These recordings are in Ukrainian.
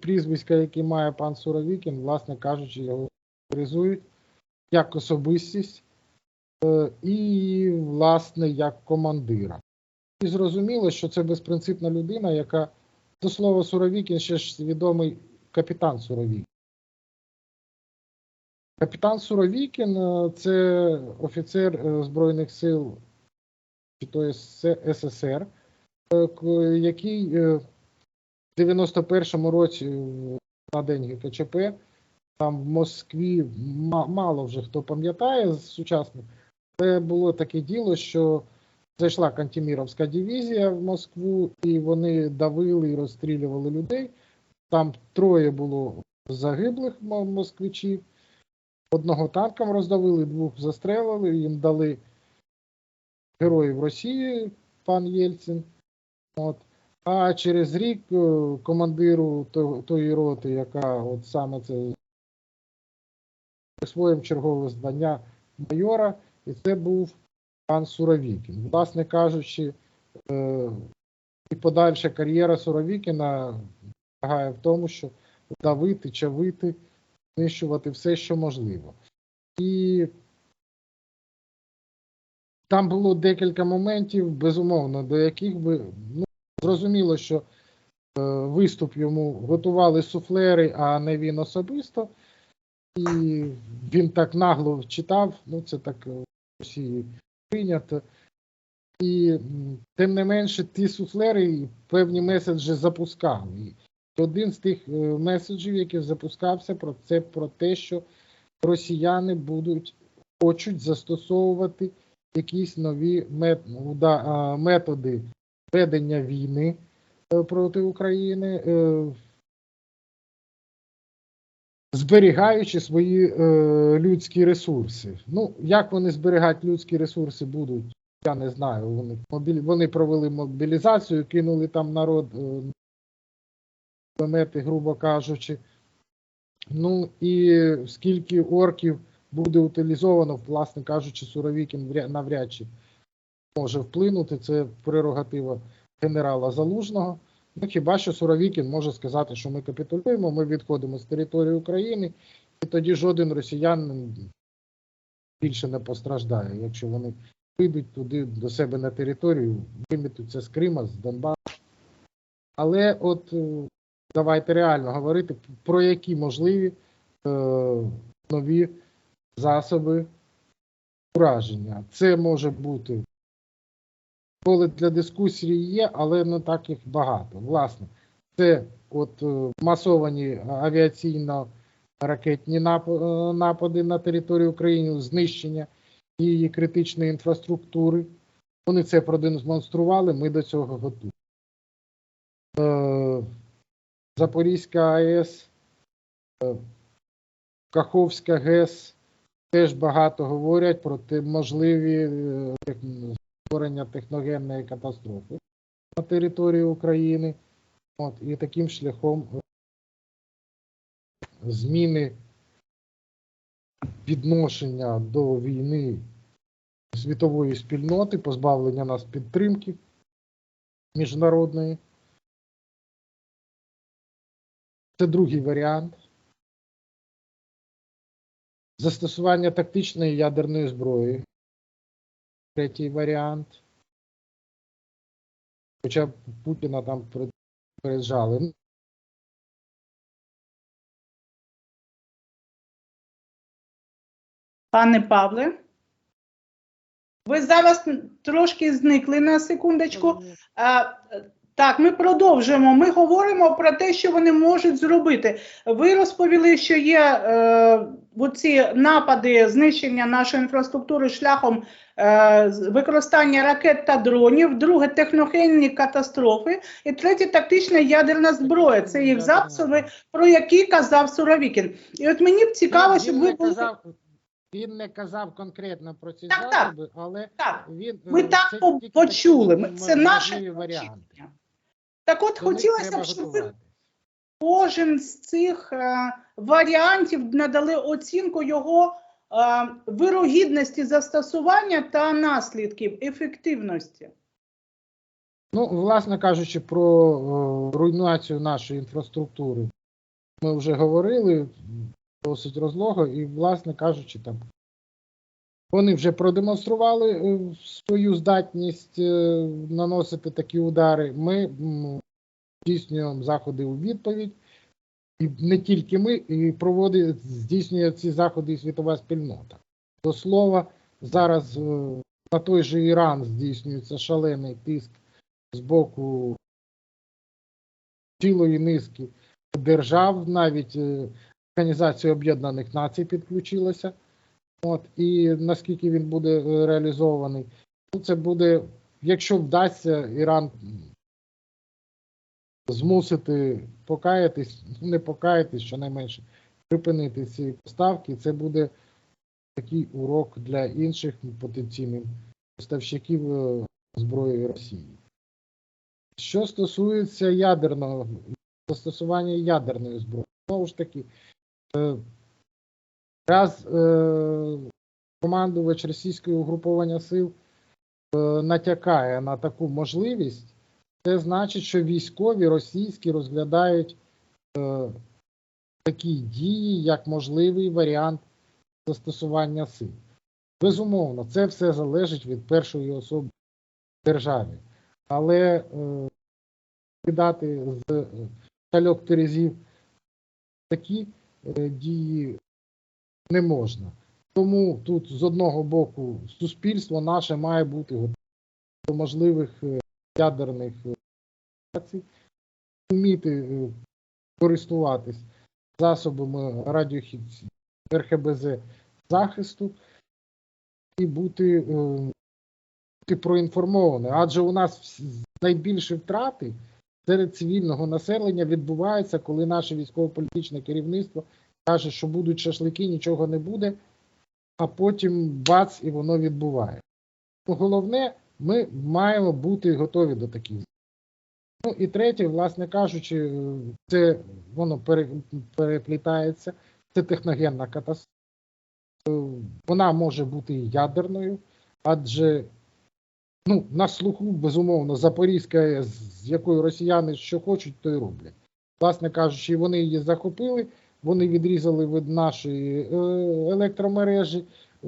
прізвиська, які має пан Суровікін, власне кажучи, його характеризують як особистість е, і, власне, як командира. І зрозуміло, що це безпринципна людина, яка, до слова, Суровікін ще ж відомий капітан Суровікін. Капітан Суровікін е, це офіцер е, Збройних сил СССР, який в 91-му році на день ГКЧП там в Москві мало вже хто пам'ятає з сучасних. Це було таке діло, що зайшла Кантеміровська дивізія в Москву, і вони давили і розстрілювали людей. Там троє було загиблих москвичів. Одного танком роздавили, двох застрелили, їм дали героїв Росії, пан Єльцин. От. А через рік е, командиру тої роти, яка от саме це присвоїв чергове звання майора, і це був пан Суровікін. Власне кажучи, е, і подальша кар'єра Суровікіна полягає в тому, що давити, чавити, знищувати все, що можливо. І там було декілька моментів, безумовно, до яких би ну, зрозуміло, що е, виступ йому готували суфлери, а не він особисто. І він так нагло читав, ну це так е, в Росії прийнято. І тим не менше, ті суфлери певні меседжі запускали. І один з тих е, меседжів, який запускався, про це про те, що росіяни будуть хочуть застосовувати якісь нові мет, методи ведення війни е, проти України, е, зберігаючи свої е, людські ресурси. Ну, як вони зберігати людські ресурси будуть, я не знаю. Вони, вони провели мобілізацію, кинули там народ е, грубо кажучи. Ну і скільки орків буде утилізовано, власне кажучи, Суровікін вря- навряд чи може вплинути. Це прерогатива генерала Залужного. Ну, хіба що Суровікін може сказати, що ми капітулюємо, ми відходимо з території України, і тоді жоден росіян більше не постраждає, якщо вони вийдуть туди до себе на територію, вимітуться з Крима, з Донбасу. Але от е, давайте реально говорити, про які можливі е, нові засоби ураження. Це може бути поле для дискусії є, але не так їх багато. Власне, це от е, масовані авіаційно-ракетні е, напади на територію України, знищення її критичної інфраструктури. Вони це продемонстрували, ми до цього готові. Е, Запорізька АЕС, Каховська ГЕС теж багато говорять про те можливі створення техногенної катастрофи на території України. От, і таким шляхом е, зміни відношення до війни світової спільноти, позбавлення нас підтримки міжнародної. Це другий варіант. Застосування тактичної ядерної зброї. Третій варіант. Хоча Путіна там переджали. Пане Павле, ви зараз трошки зникли на секундочку. А, так, ми продовжуємо. Ми говоримо про те, що вони можуть зробити. Ви розповіли, що є е, оці напади знищення нашої інфраструктури шляхом е, використання ракет та дронів, друге техногенні катастрофи, і третє тактична ядерна зброя. Це їх засоби, про які казав Суровікін. І от мені б цікаво, щоб ви були він не казав конкретно про ці Так, так. але так. він Ми е, так почули. Це можливі варіанти. Так от До хотілося б, щоб ви. Кожен з цих е, варіантів надали оцінку його е, вирогідності застосування та наслідків ефективності. Ну, власне кажучи, про е, руйнацію нашої інфраструктури ми вже говорили досить розлого, і, власне кажучи, там вони вже продемонстрували свою здатність наносити такі удари. Ми здійснюємо заходи у відповідь. І не тільки ми, і проводить, здійснює ці заходи і світова спільнота. До слова, зараз е, на той же Іран здійснюється шалений тиск з боку цілої низки держав, навіть е, Організація Об'єднаних Націй підключилася. От, і наскільки він буде е, реалізований, ну, це буде, якщо вдасться Іран змусити покаятись, не покаятись, щонайменше, припинити ці поставки, це буде такий урок для інших потенційних поставщиків е, зброї Росії. Що стосується ядерного застосування ядерної зброї, знову ж таки, е, раз е, командувач російського угруповання сил натякає на таку можливість, це значить, що військові російські розглядають е, такі дії як можливий варіант застосування сил. Безумовно, це все залежить від першої особи в державі. Але е, кидати з е, кальок терезів такі е, дії не можна. Тому тут з одного боку суспільство наше має бути готове до можливих е, ядерних операцій, вміти е, користуватись засобами радіохід РХБЗ захисту і бути, е, бути проінформованим. Адже у нас найбільші втрати серед цивільного населення відбуваються, коли наше військово-політичне керівництво каже, що будуть шашлики, нічого не буде, а потім бац, і воно відбуває. Ну, Головне, ми маємо бути готові до таких. Ну і третє, власне кажучи, це воно пере- переплітається, це техногенна катастрофа. Вона може бути ядерною, адже ну, на слуху, безумовно, Запорізька з якою росіяни що хочуть, то й роблять. Власне кажучи, вони її захопили, вони відрізали від нашої е, електромережі,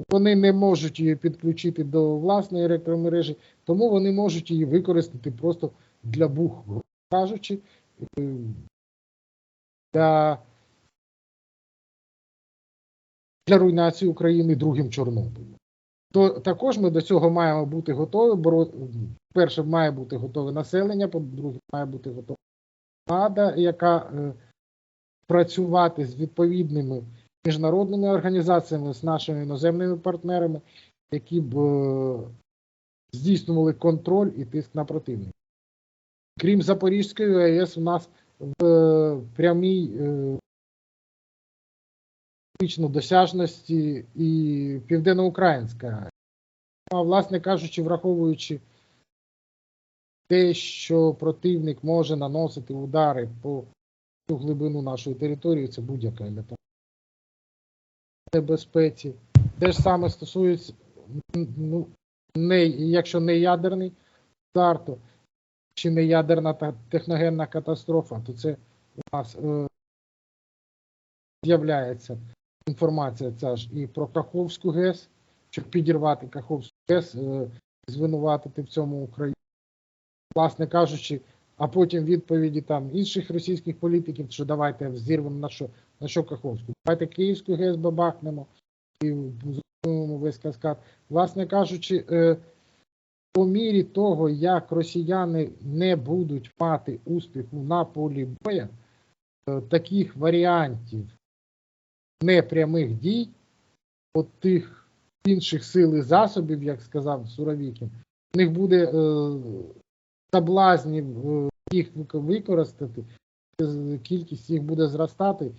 вони не можуть її підключити до власної електромережі, тому вони можуть її використати просто для бух, кажучи, е, для, для руйнації України другим Чорнобилем. То також ми до цього маємо бути готові. Бо, перше, має бути готове населення, по-друге, має бути готова влада, яка е, працювати з відповідними міжнародними організаціями, з нашими іноземними партнерами, які б е, здійснювали контроль і тиск на противника. Крім Запорізької АЕС, у нас в е, прямій е, досяжності і південноукраїнська. А власне кажучи, враховуючи те, що противник може наносити удари по всю глибину нашої території, це будь-яка елементарна небезпеці. Те ж саме стосується, ну, не, якщо не ядерний удар, чи не ядерна та техногенна катастрофа, то це у нас е, з'являється інформація ця ж і про Каховську ГЕС, щоб підірвати Каховську ГЕС, е, звинуватити в цьому Україну. Власне кажучи, а потім відповіді там інших російських політиків, що давайте взірвемо на що, на що Каховську. Давайте Київську ГЕС бабахнемо і зруйнуємо весь каскад. Власне кажучи, е, по мірі того, як росіяни не будуть мати успіху на полі боя, е, таких варіантів непрямих дій от тих інших сил і засобів, як сказав Суровікін, в них буде е, соблазнів їх використати, кількість їх буде зростати,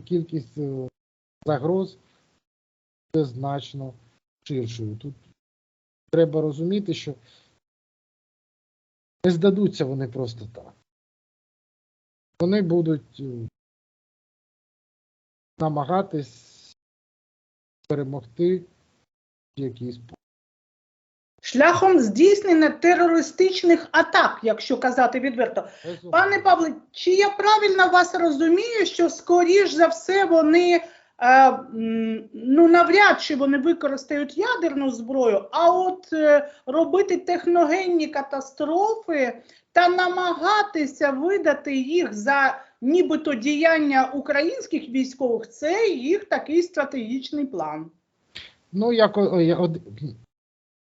кількість е, загроз буде значно ширшою. Тут треба розуміти, що не здадуться вони просто так. Вони будуть е, намагатись перемогти в якийсь спосіб. Шляхом здійснення терористичних атак, якщо казати відверто. Пане Павле, чи я правильно вас розумію, що скоріш за все вони е, ну навряд чи вони використають ядерну зброю, а от е, робити техногенні катастрофи та намагатися видати їх за нібито діяння українських військових, це їх такий стратегічний план. Ну, як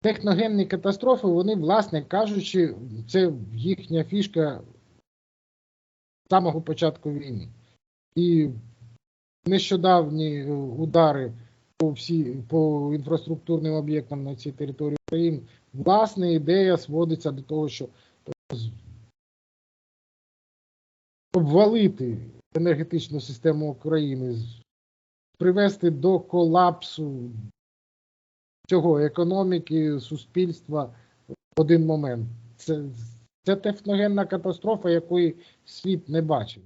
техногенні катастрофи, вони, власне кажучи, це їхня фішка з самого початку війни. І нещодавні е, удари по всі по інфраструктурним об'єктам на цій території України, власне, ідея сводиться до того, що обвалити енергетичну систему України, привести до колапсу цього економіки, суспільства в один момент. Це, це техногенна катастрофа, якої світ не бачив.